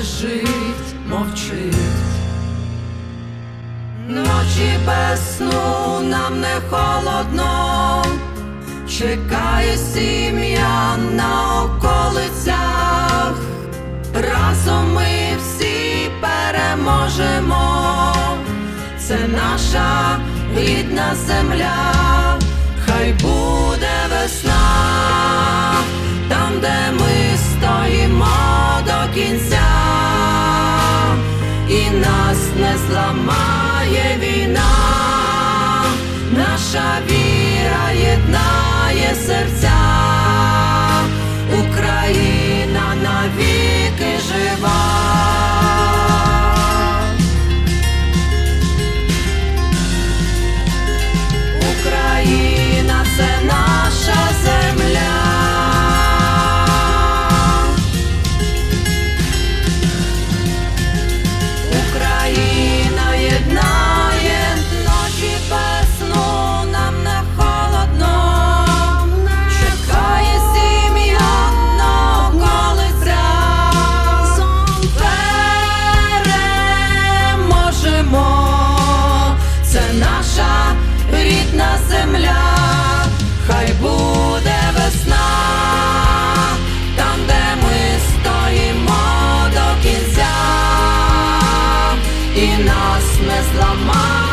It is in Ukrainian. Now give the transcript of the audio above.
лежить, мовчить, ночі без сну нам не холодно, чекає сім'я на околицях, разом ми всі переможемо, це наша рідна земля, хай буде. і нас не зламає.